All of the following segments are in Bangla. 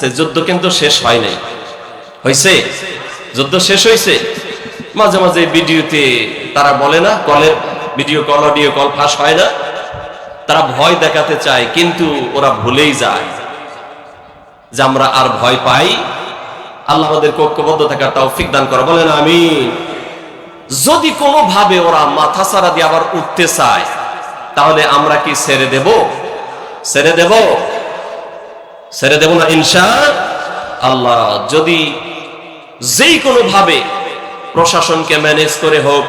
যুদ্ধ কিন্তু শেষ হয় নাই। হয়েছে যুদ্ধ শেষ হয়েছে মাঝে মাঝে ভিডিওতে তারা বলে না, কলের ভিডিও কল, অডিও কল ফাঁস হয় না। তারা ভয় দেখাতে চায়, কিন্তু ওরা ভুলেই যায় যে আমরা আর ভয় পাই। আল্লাহ আমাদের ঐক্যবদ্ধ থাকার তৌফিক দান করে। বলেন আমি যদি কোনোভাবে ওরা মাথা সারা দিয়ে আবার উঠতে চায়, তাহলে আমরা কি ছেড়ে দেব? ছেড়ে দেব? ছেড়ে দেব না, ইনশা আল্লাহ। যদি যেই কোনো ভাবে প্রশাসনকে ম্যানেজ করে হোক,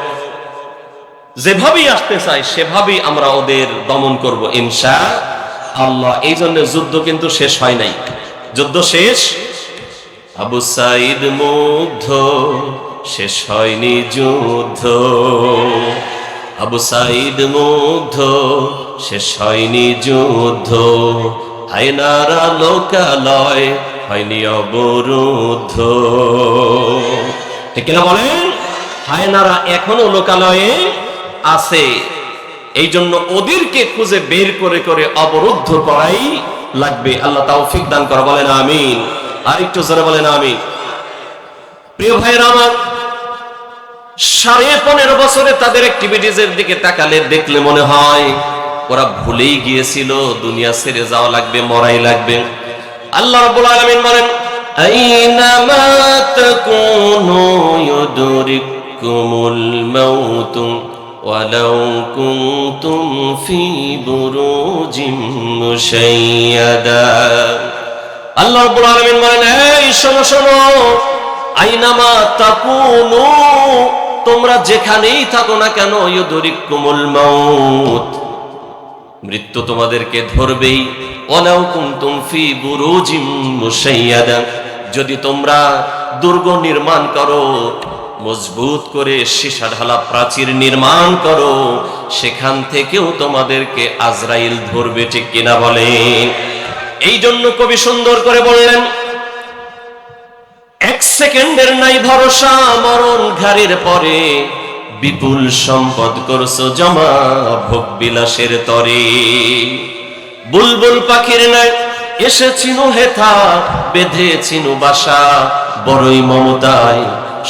যেভাবেই আসতে চাই সেভাবেই আমরা ওদের দমন করব, ইনশা আল্লাহ। এই জন্য যুদ্ধ কিন্তু শেষ হয় নাই। যুদ্ধ শেষ? আবু সাইদ মুগ্ধ, শেষ হয়নি যুদ্ধ। আবু সাইদ মুগ্ধ, শেষ হয়নি যুদ্ধ। আয়নারা লোকালয় হয়নি অবরুদ্ধ। ঠিক কিনা বলেন? হায়নারা এখনও লোকালয়ে আছে। এই জন্য ওদেরকে খুঁজে বের করে করে অবরুদ্ধ করাই লাগবে। আল্লাহ তাওফিক দান করা, বলেন আমিন। আর একটু জোরে বলেন আমিন। প্রিয় ভাইয়ের আমার, সাড়ে পনেরো বছরে তাদের অ্যাক্টিভিটিজের দিকে তাকালে দেখলে মনে হয় ওরা ভুলেই গিয়েছিল, দুনিয়া ছেড়ে যাওয়া লাগবে, মরাই লাগবে। আল্লাহ রাব্বুল আলামিন বলেন আইনামা তাকুনু ইউদরিকুমুল মাউত ওয়ালাউ কুনতুম ফি বুরুজিম মুশাইয়াদা। আল্লাহ রাব্বুল আলামিন বলেন, এই, শোনো শোনো আইনামা তাকুনু, তোমরা যেখানেই থাকো না কেন ইউদরিকুমুল মাউত? মৃত্যু তোমাদেরকে ধরবেই। যদি তোমরা দুর্গ নির্মাণ করো, মজবুত করে সীসা ঢালা প্রাচীর নির্মাণ করো, সেখান থেকেও তোমাদেরকে আজরাইল ধরবে, ঠিক কিনা বলে? এই জন্য কবি সুন্দর করে বললেন, এক সেকেন্ডের নাই ভরসা মরণ ঘাড়ির পরে বিপুল সম্পদ করছ জমা ভোগ বিলাসের তরে। বুলবুল পাখির নাই এসেছিনু হেথা, বেঁধেছিনু বাসা, বড়ই মমতায়।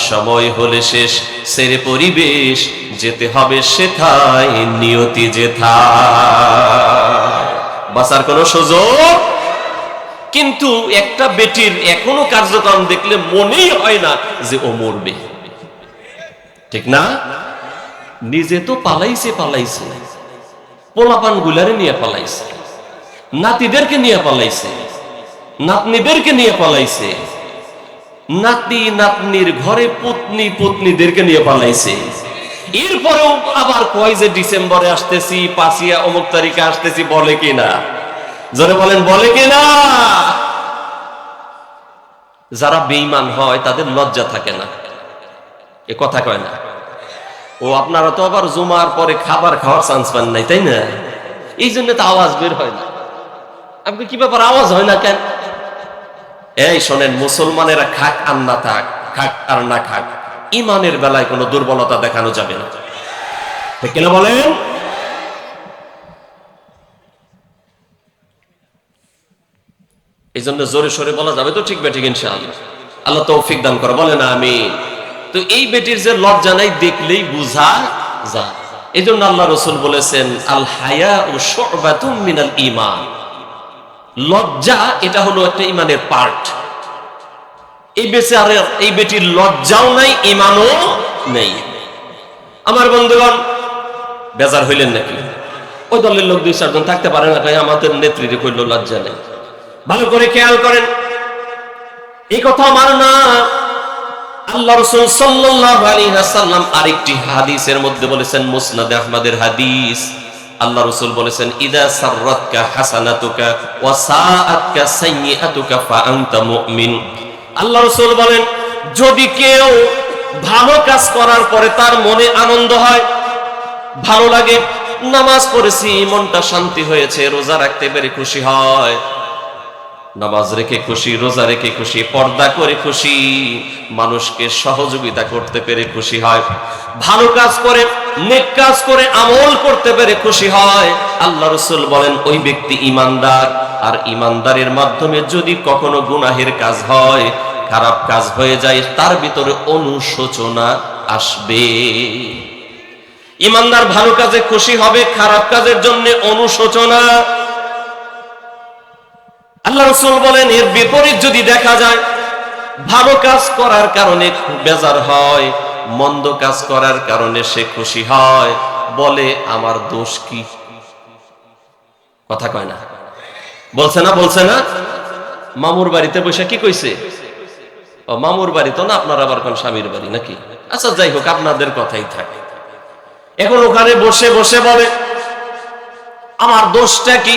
সময় হলে শেষ, সেরে পরিবেশ, যেতে হবে সেথায়, নিয়তি যেথা বাসার কোনো সুযোগ? কিন্তু একটা বেটির এখনও কার্যক্রম দেখলে মনেই হয় না যে ও মরবে। ঠিক না? নিজে তো পালাইছে পালাইছে। পোলাপান গুলারে নিয়ে পালাইছে। নাতিদেরকে নিয়ে পালাইছে। নাতনিদেরকে নিয়ে পালাইছে। নাতি নাতনির ঘরে পত্নী, পত্নীদেরকে নিয়ে পালাইছে। এরপরেও আবার কয় যে ডিসেম্বরে আসতেছি, পাঁচিয়া অমুক তারিখে আসতেছি, বলে কিনা জোরে বলেন, বলে কিনা যারা বেঈমান হয়, তাদের লজ্জা থাকে না। এ কথা কয় না। ও, আপনারা তো আবার জুমার পরে খাবার খাওয়ার চান্স পান নাই, তাই না? এই জন্য তো আওয়াজ বের হয় না। আপনি কি ব্যাপার, আওয়াজ হয় না কেন? এই শোনেন, মুসলমানেরা খাক আর না থাক, খাক আর না খাক, ইমানের বেলায় কোনো দুর্বলতা দেখানো যাবে না। ঠিক বলেন? এই জন্য জোরে সরে বলা যাবে তো ঠিক বেঠিক ইনশাআল্লাহ। আল্লাহ তৌফিক দান করে বলে না আমি তো এই বেটির যে লজ্জা নাই দেখলেই বুঝা যায়। এই জন্য আল্লাহ রসুল বলেছেন, আল হায়া ও শোবাতুম মিনাল ইমান লজ্জা, এটা হলো একটা ইমানের পার্ট। এই বেচারে এই বেটির লজ্জাও নাই ইমানও নেই। আমার বন্ধুগণ, বেজার হইলেন নাকি? ওই দলের লোক দুই, চারজন থাকতে পারে না, তাই আমাদের নেত্রীরে কইল লজ্জা নেই। ভালো করে খেয়াল করেন। এই কথা আমার না। আল্লাহ রসুল সাল্লাল্লাহু আলাইহি ওয়াসাল্লাম আরেকটি হাদিসের মধ্যে বলেছেন, মুসনাদ আহমদের হাদিস। আল্লাহ রসুল বলেছেন, ইদা সাররাতকা হাসানাতুকা ওয়া সাআতকা সাইয়্যাতুকা ফা আনতা মুমিন। আল্লাহ রসুল বলেন, যদি কেউ ভালো কাজ করার পরে তার মনে আনন্দ হয়, ভালো লাগে, নামাজ পড়েছি, মনটা শান্তি হয়েছে, রোজা রাখতে পেরে খুশি হয়। নামাজ রেখে খুশি, রোজা রেখে খুশি, পর্দা করে খুশি, মানুষকে সহযোগিতা করতে পেরে খুশি হয়, ভালো কাজ করে, নেক কাজ করে, আমল করতে পেরে খুশি হয়। আল্লাহ রসুল বলেন, ওই ব্যক্তি ইমানদার, আর ইমানদারের মাধ্যমে যদি কখনো গুনাহের কাজ হয়, খারাপ কাজ হয়ে যায়, তার ভিতরে অনুশোচনা আসবে। ইমানদার ভালো কাজে খুশি হবে, খারাপ কাজের জন্য অনুশোচনা আল্লাহ রসুল বলেন, এর বিপরীত যদি দেখা যায়, ভালো কাজ করার কারণে বেজার হয়, মন্দ কাজ করার কারণে সে খুশি হয়, বলে আমার দোষ কি? কথা কয় না। বলছে না বলছে না। মামুর বাড়িতে বসে কি কইছে? ও, মামুর বাড়ি তো না, আপনার আবার কোন স্বামীর বাড়ি নাকি? আচ্ছা যাই হোক, আপনাদের কথাই থাকে। এখন ওখানে বসে বসে বলে আমার দোষটা কি?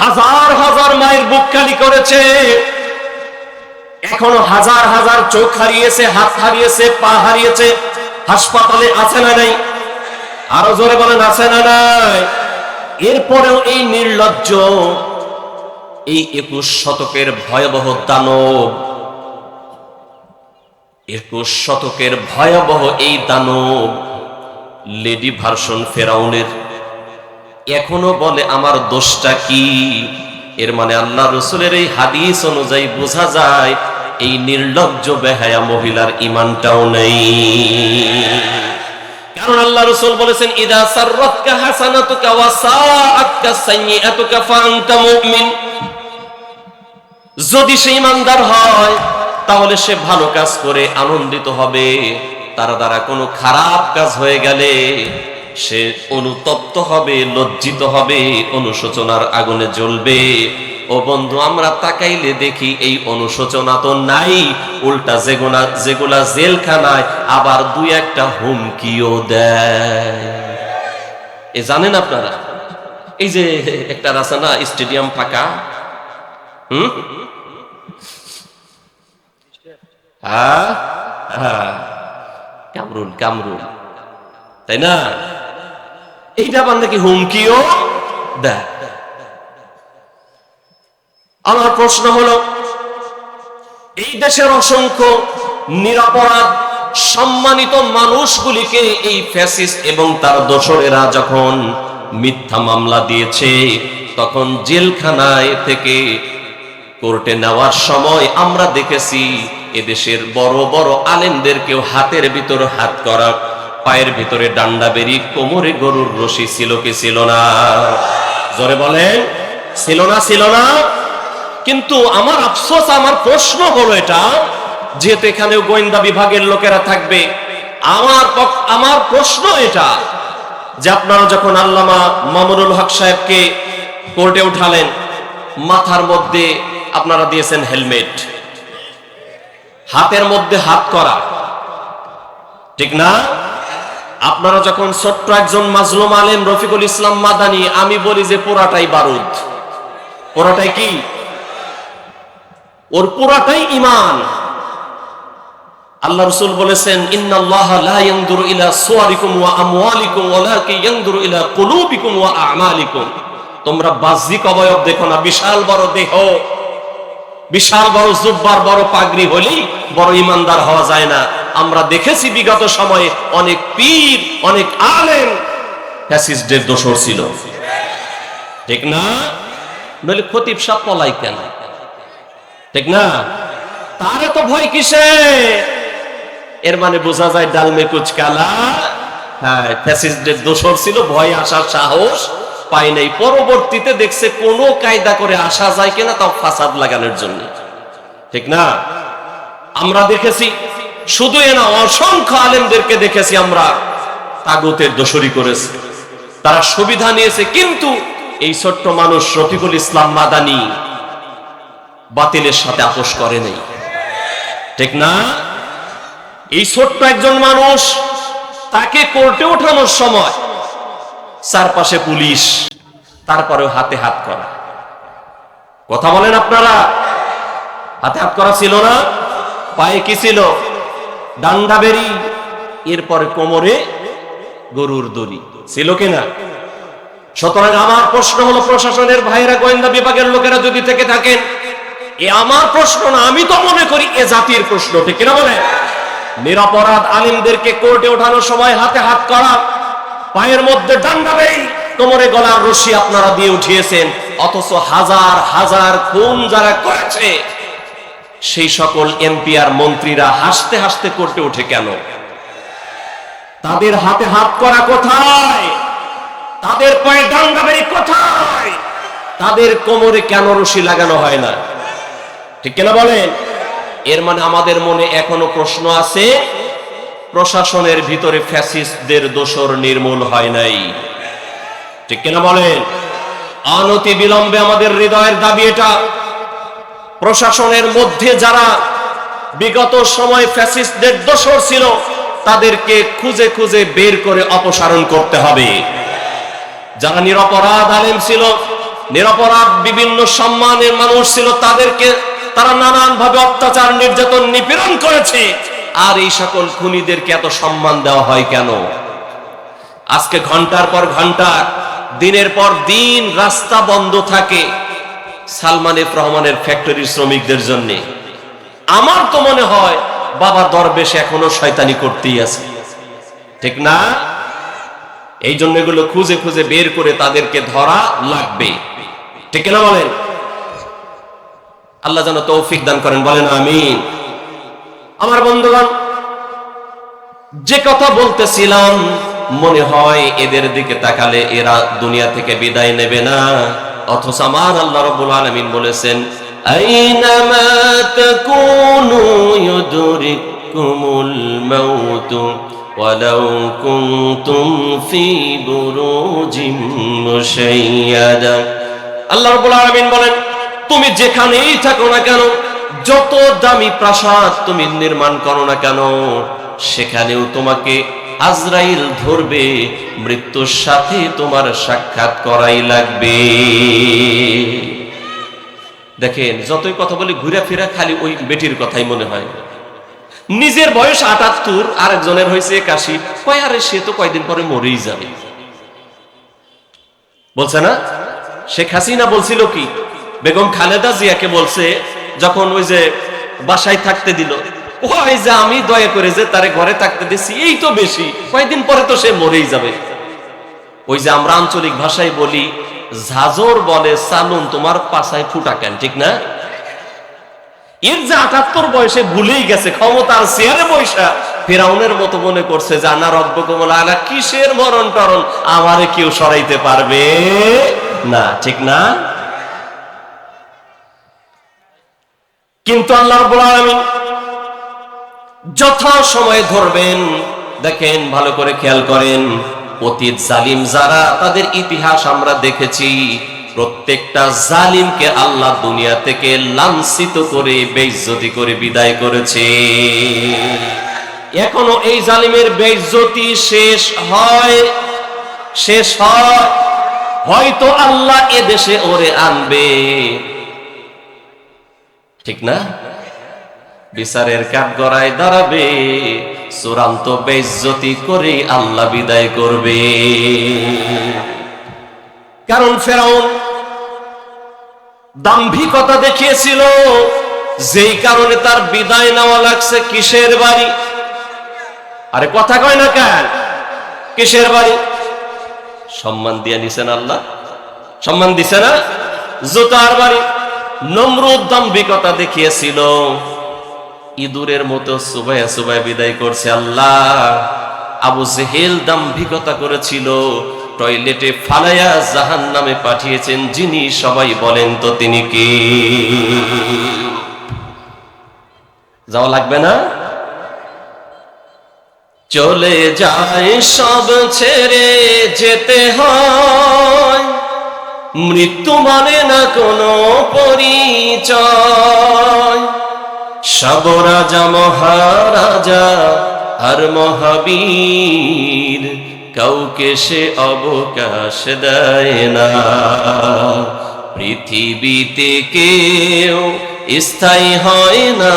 হাজার হাজার মায়ের বুক খালি করেছে। এখনও হাজার হাজার চোখ হারিয়েছে, হাত হারিয়েছে, পা হারিয়েছে। হাসপাতালে আছে না নাই? আরও জোরে বলেন, আছে না নাই? এরপরেও এই নির্লজ্জ, এই একুশ শতকের ভয়াবহ দানব, একুশ শতকের ভয়াবহ এই দানব, লেডি ভার্সন ফেরাউনের এখনও বলে, আমার দোষটা কি? এর মানে আল্লাহ রসুলের এই হাদিস অনুযায়ী বোঝা যায়, এই নির্লজ্জ বেহায়া মহিলার ইমানটাও নেই। যদি সে ইমানদার হয়, তাহলে সে ভালো কাজ করে আনন্দিত হবে। তার দ্বারা কোনো খারাপ কাজ হয়ে গেলে সে অনুতপ্ত হবে, লজ্জিত হবে, অনুশোচনার আগুনে জ্বলবে। ও বন্ধু, আমরা তাকাইলে দেখি এই অনুশোচনা তো নাই। উল্টা যেগুলা যেগুলা জেলখানায় আবার দুই একটা হুমকিও দেয়। এ জানেন আপনারা, এই যে একটা আছে না, স্টেডিয়াম ফাঁকা? হুম? হ্যাঁ? হ্যাঁ। কামরুল কামরুল। তাই না? এইটা নাকি হুমকিও দেয়? আমার প্রশ্ন হলো, এই দেশের অসংখ্য নিরাপরাধ, সম্মানিত মানুষগুলিকে এই ফ্যাসিস্ট এবং তার দোসরেরা যখন মিথ্যা মামলা দিয়েছে, তখন জেলখানায় থেকে কোর্টে নেওয়ার সময় আমরা দেখেছি, এদেশের বড় বড় আলেমদেরকেও হাতের ভিতর হাত করা পায়ের ভিতরে ডান্ডা বেরি কোমরে গরুর রশি ছিল কি ছিল না? জোরে বলেন, ছিল না ছিল না। কিন্তু আমার আফসোস, আমার প্রশ্ন হলো এটা, যেহেতু এখানে গোয়েন্দা বিভাগের লোকেরা থাকবে, আমার আমার প্রশ্ন এটা যে আপনারা যখন আল্লামা মামুনুল হক সাহেবকে কোর্টে উঠালেন, মাথার মধ্যে আপনারা দিয়েছেন হেলমেট, হাতের মধ্যে হাত করা, ঠিক না? আপনারা যখন ছোট্ট একজন মাজলুম আলেম রফিকুল ইসলাম মাদানি, আমি বলি যে পোড়াটাই বারুদ। পোড়াটাই কি? ওর পুরাটাই ইমান আল্লাহ রসুল বলেছেন তোমরা বাহ্যিক অবয়ব দেখো না, বিশাল বড় দেহ। বিশাল বড় জুব্বার, বড় পাগড়ি হলেই বড় ইমানদার হওয়া যায় না। আমরা দেখেছি বিগত সময়ে অনেক পীর, অনেক আলেম ফ্যাসিস্টদের দোষর ছিল। ঠিক না? নইলে খতিব সাহ পলাই কেন? ঠিক না? তারে তো ভয় কিসে? এর মানে বোঝা যায় ডালমে কুচকালা। হ্যাঁ ফ্যাসিস্টদের দোষর ছিল, ভয় আসার সাহস পাই নাই। পরবর্তীতে দেখছে কোনো কায়দা করে আসা যায় কিনা, তাও ফাসাদ লাগানোর জন্য। ঠিক না? আমরা দেখেছি শুধু এ না, অসংখ্য আলেমদেরকে দেখেছি আমরা। তাগুতের দোষরি করেছে। তারা সুবিধা নিয়েছে, কিন্তু এই ছোট্ট মানুষ রফিকুল ইসলাম মাদানি বাতিলের সাথে আপোষ করে নেই। ঠিক না? এই ছোট্ট একজন মানুষ তাকে কোর্টে ওঠানোর সময় চারপাশে পুলিশ, তারপরেও হাতে হাত করা। কথা বলেন আপনারা? হাতে হাত করা ছিল না? পায়ে কি ছিল? ডান্ডা বেরি, এরপরে কোমরে গরুর দড়ি। ছিল কিনা? সুতরাং আমার প্রশ্ন হলো, প্রশাসনের ভাইরা গোয়েন্দা বিভাগের লোকেরা যদি থেকে থাকেন, এ আমার প্রশ্ন না, আমি তো মনে করি এ জাতির প্রশ্ন, ঠিক কিনা বলে? নিরাপরাধ আলিমদেরকে কোর্টে ওঠানোর সময় হাতে হাত করা, পায়ের মধ্যে ডান্ডা বেই কোমরে গলার রশি আপনারা দিয়ে উঠিয়েছেন, অথচ হাজার হাজার খুন যারা করেছে সেই সকল এমপি আর মন্ত্রীরা হাসতে হাসতে করতে ওঠে কেন? তাদের হাতে হাত করা কোথায়? তাদের পায়ে ডাঙ্গাবাড়ি কোথায়? তাদের কোমরে কেন রশি লাগানো হয় না? ঠিক কিনা বলেন? এর মানে আমাদের মনে এখনও প্রশ্ন আছে, প্রশাসনের ভিতরে ফ্যাসিস্টদের দোষর নির্মূল হয় নাই। ঠিক কিনা বলেন? অনতি বিলম্বে আমাদের হৃদয়ের দাবি এটা। প্রশাসনের মধ্যে যারা বিগত সময় ফ্যাসিস্টদের দোষর ছিল, তাদেরকে খুঁজে খুঁজে বের করে অপসারণ করতে হবে। যারা নিরপরাধ আলেম ছিল, নিরপরাধ বিভিন্ন সম্মানের মানুষ ছিল, তাদেরকে তারা নানান ভাবে অত্যাচার, নির্যাতন, নিপীড়ন করেছে। আর এই সকল খুনিদেরকে এত সম্মান দেওয়া হয় কেন? আজকে ঘণ্টার পর ঘণ্টা, দিনের পর দিন রাস্তা বন্ধ থাকে। সালমান এফ রহমানের ফ্যাক্টরির শ্রমিকদের জন্য। আমার তো মনে হয়, বাবা দরবেশ এখনও শয়তানি করতেই আছে। ঠিক না? এই জন্য এগুলো খুঁজে খুঁজে বের করে তাদেরকে ধরা লাগবে। ঠিক না বলেন? আল্লাহ যেন তৌফিক দান করেন, বলেন আমিন। আমার বন্ধুগণ, যে কথা বলতেছিলাম, মনে হয় এদের দিকে তাকালে এরা দুনিয়া থেকে বিদায় নেবে না। অথচ আমার আল্লাহ রব্বুল আলামিন বলেছেন বলেন, তুমি যেখানেই থাকো না কেন, যত দামি প্রাসাদ তুমি নির্মাণ করো না কেন, সেখানেও তোমাকে আজরাইল ধরবে, মৃত্যুর সাথে তোমার সাক্ষাৎ করাই লাগবে। দেখেন, যতই কথা বলি, ঘুরে ফিরা খালি ওই বেটির কথাই মনে হয়। নিজের বয়স আটাত্তর, আরেকজনের হয়েছে একাশি। কয়, আরে সে তো কয়দিন পরে মরেই যাবে। বলছে না? শেখ হাসিনা বলছিল কি? বেগম খালেদা জিয়াকে বলছে, যখন ওই যে বাসায় থাকতে দিল ওই যে আমি দয়া করে যে তারে ঘরে থাকতে দিছি, এই তো বেশি। কয়েকদিন পরে তো সে মরেই যাবে। ওই যে আমরা আঞ্চলিক ভাষায় বলি বলে সালুন তোমার পাশায় ফুটা কেন? ঠিক না? এর যে আটাত্তর বয়সে ভুলেই গেছে, ক্ষমতার চেয়ারে বৈশা। ফেরাউনের মতো মনে করছে কমল আলা, কিসের মরণ টরণ? আমারে কেউ সরাইতে পারবে না। ঠিক না? কিন্তু আল্লাহ আলামিন যথা সময় ধরবেন। দেখেন, ভালো করে খেয়াল করেন। অতীত জালিম যারা, তাদের ইতিহাস আমরা দেখেছি। প্রত্যেকটা জালিমকে আল্লাহ দুনিয়া থেকে লাঞ্ছিত করে, বেইজ্জতি করে বিদায় করেছে। এখনও এই জালিমের বেইজ্জতি শেষ হয় শেষ হয়। হয়তো আল্লাহ এ দেশে ওরে আনবে। ঠিক না? বিচারের কাঠ গড়ায় দাঁড়াবে, চূড়ান্ত বেজ্জতি করে আল্লাহ বিদায় করবে। কারণ ফেরাউন দাম্ভিকতা দেখিয়েছিল, যেই কারণে তার বিদায় নেওয়া লাগছে কিসের বাড়ি? আরে কথা কয় না কেন? কিসের বাড়ি? সম্মান দিয়ে নিছেন আল্লাহ? সম্মান দিছে না? জুতার বাড়ি। নমরুদ দাম্ভিকতা দেখিয়েছিল। ইঁদুরের মতো সুবাইয়া সুবাই বিদায় করছে আল্লাহ। আবু জেহেল দাম্ভিকতা করেছিল, টয়লেটে ফালাইয়া জাহান নামে পাঠিয়েছেন, যিনি সবাই বলেন তো তিনি কি? যাওয়া লাগবে না? চলে যায় সব ছেড়ে যেতে হয়। মৃত্যু মানে না কোনো পরিচয়। সব রাজা মহারাজা আর মহাবীর, কাউকে সে অবকাশ দেয় না। পৃথিবীতে কেউ স্থায়ী হয় না।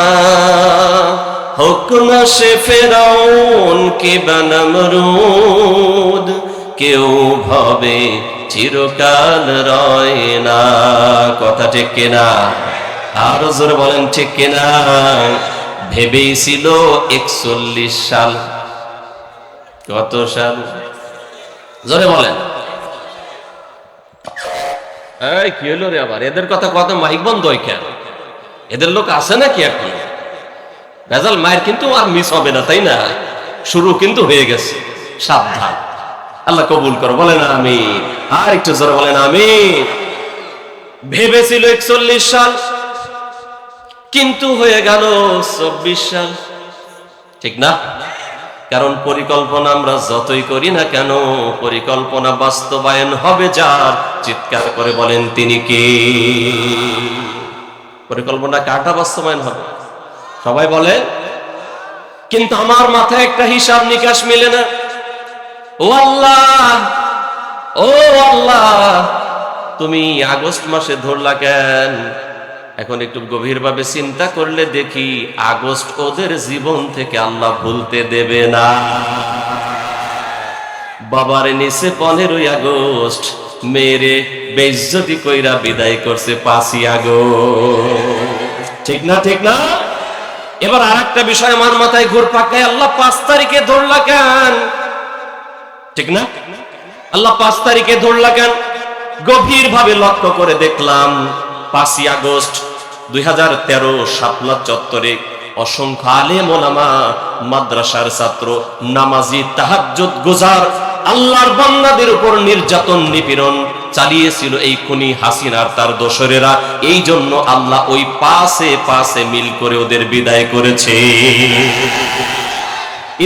হোক না সে ফেরাউন কে বানামরুদ কেউ ভাবে চিরকাল রয় না। কথা ঠিক কিনা? আরও জোরে বলেন, ঠিক কিনা? ভেবেই একচল্লিশ সাল। কত সাল? জোরে বলেন। কি হলো রে আবার? এদের কথা কত মাইক বন্ধ হয় কেন? এদের লোক আছে নাকি এখন? ভেজাল মায়ের কিন্তু আর মিস হবে না, তাই না? শুরু কিন্তু হয়ে গেছে। সাবধান। আল্লাহ কবুল করো, বলেন আমি আর একটু জোরে বলেন আমি ভেবেছিল একচল্লিশ সাল। কিন্তু হয়ে গেল চব্বিশ সাল। ঠিক না? কারণ পরিকল্পনা আমরা যতই করি না কেন, পরিকল্পনা বাস্তবায়ন হবে যার, চিৎকার করে বলেন তিনি কে? পরিকল্পনা কাটা বাস্তবায়ন হবে? সবাই বলে কিন্তু আমার মাথায় একটা হিসাব নিকাশ মিলে না। ও আল্লাহ! ও আল্লাহ! তুমি আগস্ট মাসে ধরলা কেন? এখন একটু গভীরভাবে চিন্তা করলে দেখি আগস্ট ওদের জীবন থেকে আল্লাহ ভুলতে দেবে না। বাবার নিচে পনেরোই আগস্ট মেরে বেজ্জতি কইরা বিদায় করছে পাঁচই আগস্ট। ঠিক না ঠিক না? এবার আর একটা বিষয় আমার মাথায় ঘুর পাকায় আল্লাহ পাঁচ তারিখে ধরলা কেন? ঠিক না? আল্লাহ পাঁচ তারিখে ধরলা কেন? গভীর ভাবে লক্ষ্য করে দেখলাম পাঁচই আগস্ট দুই হাজার তেরো শাপলা চত্বরে অসংখ্য আলেম ওলামা, মাদ্রাসার ছাত্র, নামাজি আল্লাহর বান্দাদের উপর নির্যাতন নিপীড়ন চালিয়েছিল এই খুনি হাসিনার তার দোসরেরা। এই জন্য আল্লাহ ওই পাশে পাশে মিল করে ওদের বিদায় করেছে।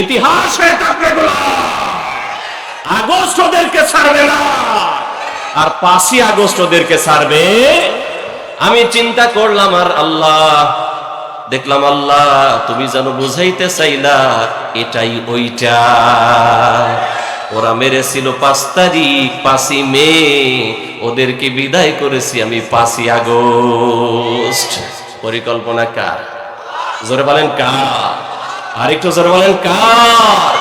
ইতিহাস হয়ে থাকবে আগস্ট ওদেরকে ছাড়বে না। আর পাঁচই আগস্ট ওদেরকে ছাড়বে আমি চিন্তা করলাম, আর আল্লাহ? দেখলাম, আল্লাহ, তুমি যেন বুঝাইতে চাইলা, এটাই ওইটা। ওরা মেরেছিল পাঁচ তারিখ, পাঁচই মে। ওদেরকে বিদায় করেছি আমি পাঁচই আগস্ট। পরিকল্পনা কার? জোরে বলেন কার? আরেকটু জোরে বলেন কার?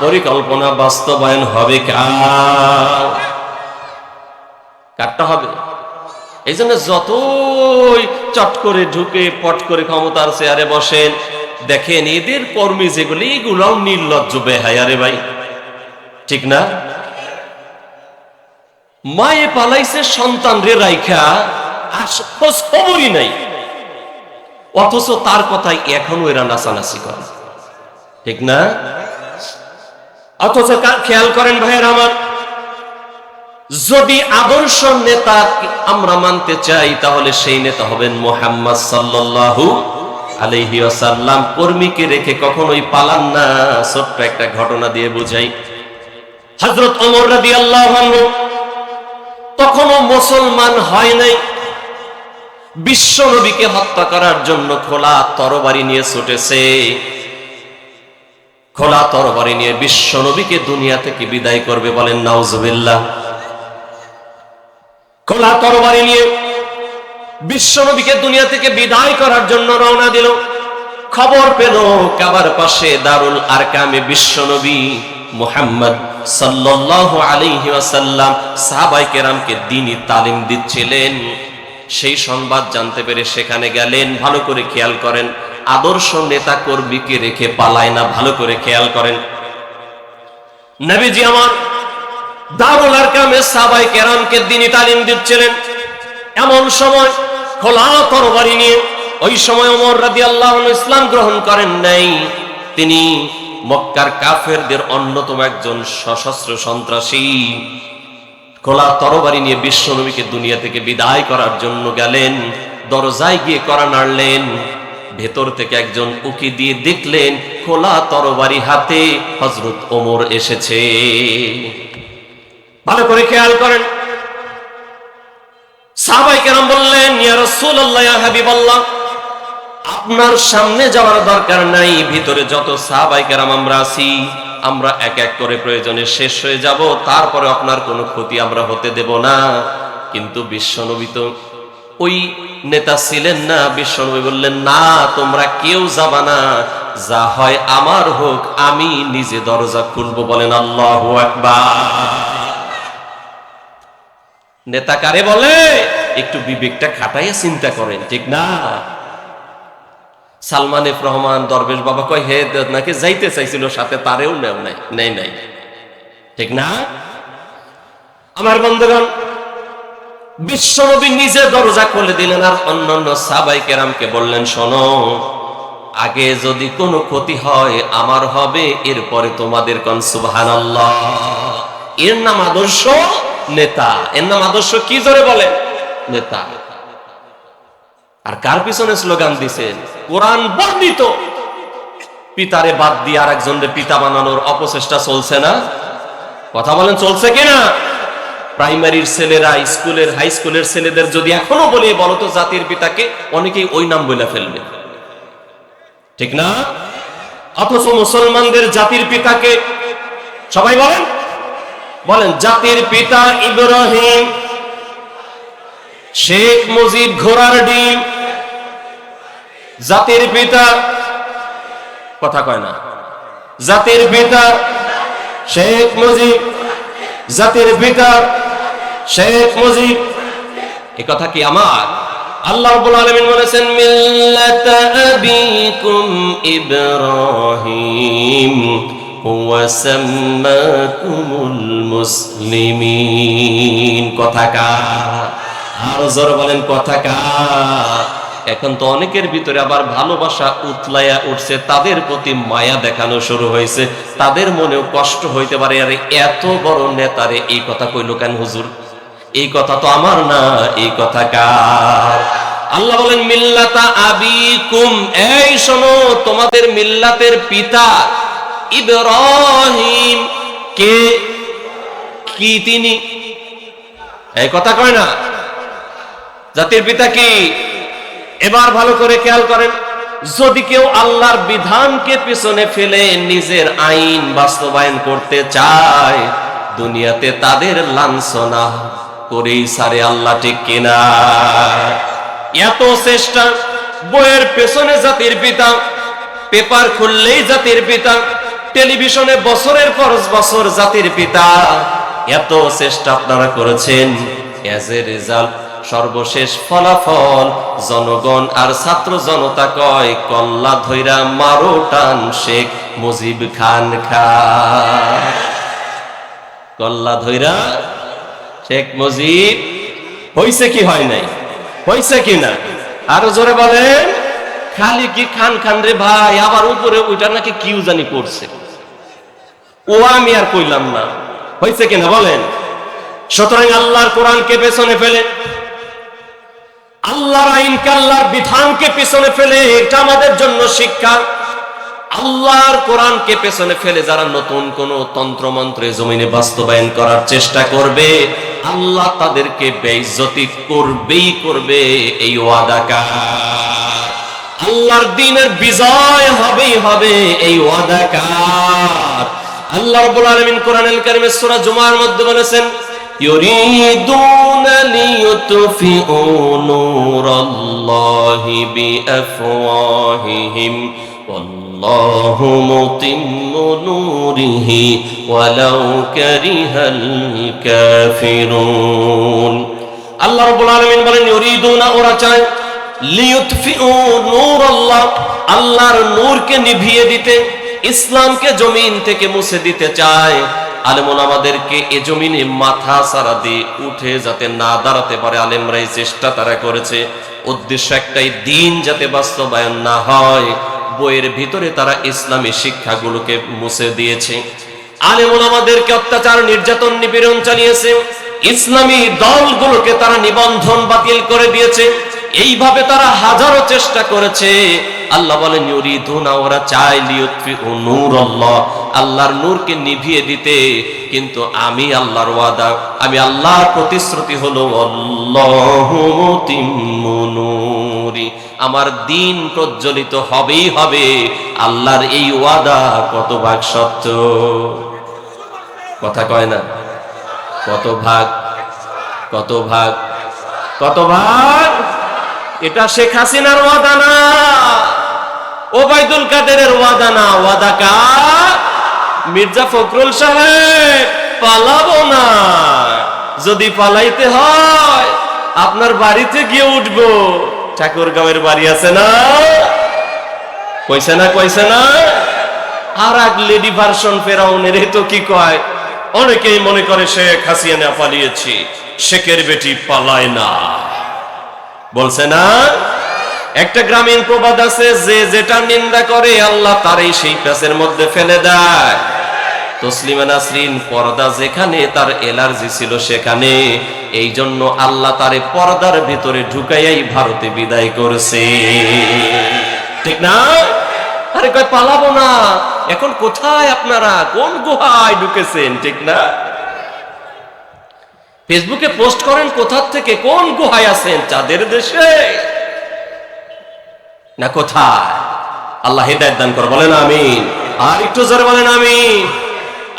পরিকল্পনা বাস্তবায়ন হবে কার? কারটা হবে। এই জন্য যতই চট করে ঢুকে, পট করে ক্ষমতার চেয়ারে বসেন, দেখেন এদের কর্মী যেগুলি এগুলাও নির্লজ্জ বেহায়ারে ভাই। ঠিক না? মায়ে পালাইছে সন্তান রে রাইখা খোঁজ খবরই নাই। অথচ তার কথাই এখনও এরা নাচানাচি করে। ঠিক না? অথচ খেয়াল করেন ভাইয়ের আমার যদি আদর্শ নেতা আমরা মানতে চাই, তাহলে সেই নেতা হবেন মোহাম্মদ সাল্লাল্লাহু ওয়াসাল্লাম। কর্মীকে রেখে কখনোই পালান না, ছোট্ট একটা ঘটনা দিয়ে বুঝাই। হযরত ওমর রাদিয়াল্লাহু আনহু তখনও মুসলমান হয় নাই। বিশ্ব নবীকে হত্যা করার জন্য খোলা তরবারি নিয়ে ছুটেছে। খোলা তরবারি নিয়ে বিশ্ব নবীকে দুনিয়া থেকে বিদায় করবে বলেন, নাউজুবিল্লাহ। খোলা তরবারি নিয়ে বিশ্ব নবীকে দুনিয়া থেকে বিদায় করার জন্য রওনা দিল। খবর পেল কাবার পাশে দারুল আরকামে বিশ্ব নবী মুহাম্মদ সাল্লাল্লাহু আলাইহি ওয়াসাল্লাম সাহাবাই কেরামকে তালিম দিচ্ছিলেন। সেই সংবাদ জানতে পেরে সেখানে গেলেন, ভালো করে খেয়াল করেন। আদর্শ নেতা কর্মীকে রেখে পালায় না, ভালো করে খেয়াল করেন। নবীজি আমার দারুল আরকামে সাবাই কেরামকে দিনই তালিম দিচ্ছিলেন। এমন সময় খোলা তরবারি নিয়ে ওই সময় ওমর রাদিয়াল্লাহু আল্লাহ ইসলাম গ্রহণ করেন নাই। তিনি মক্কার কাফেরদের অন্যতম একজন সশস্ত্র সন্ত্রাসী। খোলা তরবারি নিয়ে বিশ্ব নবীকে দুনিয়া থেকে বিদায় করার জন্য গেলেন, দরজায় গিয়ে করা নাড়লেন, ভেতর থেকে একজন উকি দিয়ে দেখলেন খোলা তরবারি হাতে হজরত ওমর এসেছে। ভালো করে খেয়াল করেন। সাহাবাই কেরাম বললেন আপনার সামনে যাওয়ার দরকার নাই, ভিতরে যত সাহাবাই কেরাম আমরা আছি, আমরা এক এক করে প্রয়োজনে শেষ হয়ে যাব, তারপরে আপনার কোনো ক্ষতি আমরা হতে দেব না। কিন্তু বিশ্বনবী তো ওই নেতা ছিলেন না, বিশ্বনবী বললেন, না, তোমরা কেউ যাবা না, যা হয় আমার হোক, আমি নিজে দরজা খুলবো বলেন আল্লাহ আকবার। নেতা কারে বলে? একটু বিবেকটা খাটাইয়া চিন্তা করেন, ঠিক না? সালমান এফ রহমান, দরবেশ বাবা কয়, হে, নাকি যাইতে চাইছিল, সাথে তারেও নেও নাই, নেই নাই। ঠিক না? আমার বন্ধুগণ বিশ্বনবী নিজে দরজা খুলে দিলেন আর অন্যান্য সাবাই কেরামকে বললেন, শোনো, আগে যদি কোনো ক্ষতি হয়, আমার হবে, এরপরে তোমাদের কন সুবহান এর নাম আদর্শ নেতা। এর নাম আদর্শ কি জোরে বলে? নেতা। আর কার পিছনে স্লোগান দিছেন কোরআন বর্ণিত। পিতারে বাদ দিয়ে আর একজনের পিতা বানানোর অপচেষ্টা চলছে না? কথা বলেন, চলছে কিনা? প্রাইমারির ছেলেরা, স্কুলের, হাই স্কুলের ছেলেদের যদি এখনও বলি, বলো তো জাতির পিতাকে, অনেকেই ওই নাম বলে ফেলবে। ঠিক না? অথচ মুসলমানদের জাতির পিতাকে, সবাই বলেন বলেন, জাতির পিতা ইব্রাহিম, শেখ মুজিব ঘোড়ার ডিম, জাতির পিতা, কথা কয় না, জাতির পিতা শেখ মুজিব, জাতির পিতা শেখ মুজিব। এ কথা কি আমার? আল্লাহ আলামিন বলেছেন, মিল্লাতা আবিকুম ইব্রাহিম। এখন তো অনেকের ভিতরে আবার ভালোবাসা উতলাইয়া উঠছে, তাদের প্রতি মায়া দেখানো শুরু হয়েছে, তাদের মনেও কষ্ট হইতে পারে। আরে এত বড় নেতারে এই কথা কইল কেন হুজুর? এই কথা তো আমার না, এই কথা কার আল্লাহ বলেন, মিল্লাতা আবিকুম। এই শোনো, তোমাদের মিল্লাতের পিতা ইব্রাহিম। কে? কি তিনি? এই কথা কয় না। জাতির পিতা কি? এবার ভালো করে খেয়াল করেন, যদি কেউ আল্লাহর বিধানকে পিছনে ফেলে নিজের আইন বাস্তবায়ন করতে চায়, দুনিয়াতে তাদের লাঞ্ছনা করেই সারে আল্লাহ ঠিক কিনা। এত চেষ্টা, বইয়ের পেছনে জাতির পিতা, পেপার খুললেই জাতির পিতা টেলিভিশনে বছরের পর বছর জাতির পিতা। এত চেষ্টা আপনারা করেছেন। অ্যাজ এ রেজাল্ট, সর্বশেষ ফলাফল, জনগণ আর ছাত্র জনতা কয়, কল্লা ধৈরা মারো টান শেখ মুজিব খান খা। কল্লা ধৈরা শেখ মুজিব, হইছে কি হয় নাই? হইছে কি না? আরও জোরে বলেন, খালি কি খান খান রে ভাই, আবার উপরে ওইটা নাকি কিউ জানি করছে ও আমি আর কইলাম না। হয়েছে কিনা বলেন? সুতরাং আল্লাহর কোরআনকে পেছনে ফেলে, আল্লাহর আইনকে, আল্লাহর বিধানকে পেছনে ফেলে, এটা আমাদের জন্য শিক্ষা। আল্লাহর কোরআনকে পেছনে ফেলে যারা নতুন কোন তন্ত্রমন্ত্রে জমিনে বাস্তবায়ন করার চেষ্টা করবে, আল্লাহ তাদেরকে বেইজ্জতি করবেই করবে এই ওয়াদাকার আল্লাহর দিনের বিজয় হবেই হবে এই ওয়াদাকার আল্লাহ রাব্বুল আলামিন কোরআনুল কারীমের সূরা জুমার মধ্যে বলেছেন يريدون ليطفئوا نور الله بأفواههم والله متم نوره ولو كره الكافرون আল্লাহ রাব্বুল আলামিন বলেন ইউরিদুনা ওরা চায় লিয়ুতফিউ নূর আল্লাহ আল্লাহর নূরকে নিভিয়ে দিতে ইসলামকে জমিন থেকে মুছে দিতে চায়। আলেমন আমাদেরকে এ জমিনে মাথা সারা দিয়ে উঠে যাতে না দাঁড়াতে পারে। আলেমরা এই চেষ্টা তারা করেছে। উদ্দেশ্য একটাই, দিন যাতে বাস্তবায়ন না হয়। বইয়ের ভিতরে তারা ইসলামী শিক্ষাগুলোকে মুছে দিয়েছে। আলেমন আমাদেরকে অত্যাচার, নির্যাতন, নিপীড়ন চালিয়েছে। ইসলামী দলগুলোকে তারা নিবন্ধন বাতিল করে দিয়েছে। এইভাবে তারা হাজারো চেষ্টা করেছে। আল্লাহ বলে বলেন, ইউরিদুনা, ওরা চায় লিয়ুতফিউ নূরাল্লাহ, আল্লাহর নূরকে নিভিয়ে দিতে। কিন্তু আমি আল্লাহর ওয়াদা, আমি আল্লাহর প্রতিশ্রুতি হলো, আল্লাহু মুতিম্মু নূরি আমার দিন প্রজ্বলিত হবেই হবে। আল্লাহর এই ওয়াদা কত ভাগ সত্য? কথা কয় না। কত ভাগ? কত ভাগ? কত ভাগ? এটা শেখ হাসিনার ওয়াদা না। ওবায়দুল কাদেরের ওয়াদা না। ওয়াদা কার? মির্জা ফখরুল সাহেব, পালাবো না। যদি পালাইতে হয়, আপনার বাড়িতে গিয়ে উঠবো। ঠাকুরগাঁওয়ের বাড়ি আছে না? কইছে না কইছে না? আর এক লেডি ভার্সন ফেরাউনের তো কি কয়? অনেকেই মনে করে শেখ হাসিনা পালিয়েছি, শেখের বেটি পালায় না। বলছে না? একটা গ্রামীণ প্রবাদ আছে, যে যেটা নিন্দা করে, আল্লাহ তারই সেই প্যাসের মধ্যে ফেলে দেয়। তসলিমা নাসরিন, পর্দা যেখানে, তার এলার্জি ছিল সেখানে। এই জন্য আল্লাহ তারে পর্দার ভিতরে ঢুকাইয়াই ভারতে বিদায় করছে। ঠিক না? আরে কয়, পালাবো না। এখন কোথায় আপনারা? কোন গুহায় ঢুকেছেন? ঠিক না? ফেসবুকে পোস্ট করেন কোথা থেকে, কোন গুহায় আছেন? চাঁদের দেশে। না কোথায়? আল্লাহ হেদায়ত দান করে, বলেন আমিন। আর একটু জোরে বলেন আমিন।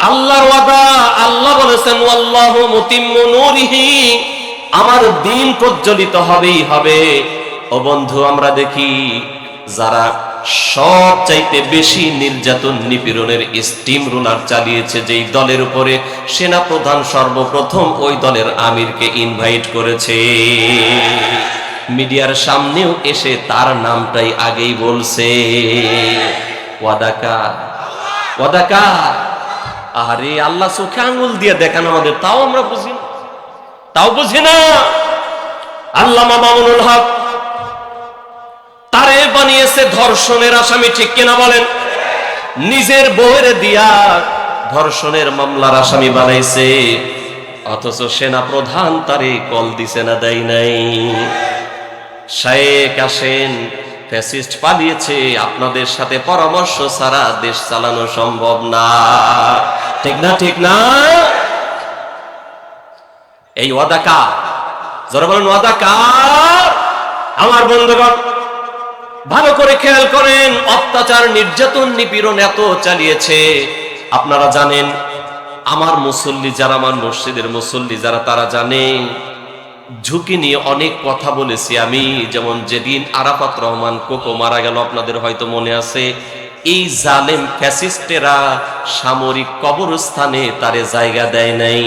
আল্লাহর ওয়াদা, আল্লাহ বলেছেন, ওয়াল্লাহু মুতিম্মু নূরিহি। আমার দিন প্রজ্বলিত হবেই হবে। ও বন্ধু, আমরা দেখি যারা সব চাইতে বেশি নির্যাতন নিপীড়নের স্টিম রুলার চালিয়েছে যেই দলের উপরে সেনা প্রধান সর্বপ্রথম ওই দলের আমিরকে ইনভাইট করেছে। মিডিয়ার সামনেও এসে তার নামটাই আগেই বলছে। ওয়াদাকা ওয়াদাকা, আরে আল্লাহ চোখে আঙুল দিয়ে দেখান আমাদের, তাও আমরা বুঝি তাও বুঝি না। আল্লাহ মামুনুল হক তারে বানিয়েছে ধর্ষণের আসামি, ঠিক কিনা বলেন? নিজের বউয়ের দিয়া ধর্ষণের মামলার আসামি বানাইছে। অথচ সেনা প্রধান তারে কল দিছে না, দেয় নাই। শায়েক আসেন, ফ্যাসিস্ট পালিয়েছে, আপনাদের সাথে পরামর্শ ছাড়া দেশ চালানো সম্ভব না। ঠিক না ঠিক না? এই ওয়াদা কার? যারা বলেন, ওয়াদা কার? আমার বন্ধুগণ ভালো করে খেয়াল করেন, অত্যাচার, নির্যাতন, নিপীড়ন এত চালিয়েছে। আপনারা জানেন, আমার মুসল্লি যারা, আমার মসজিদের মুসল্লি যারা, তারা জানে, ঝুঁকি নিয়ে অনেক কথা বলেছি আমি। যেমন যেদিন আরাফাত রহমান কোকো মারা গেল, আপনাদের হয়তো মনে আছে, এই জালেম ফ্যাসিস্টেরা সামরিক কবরস্থানে তারে জায়গা দেয় নাই।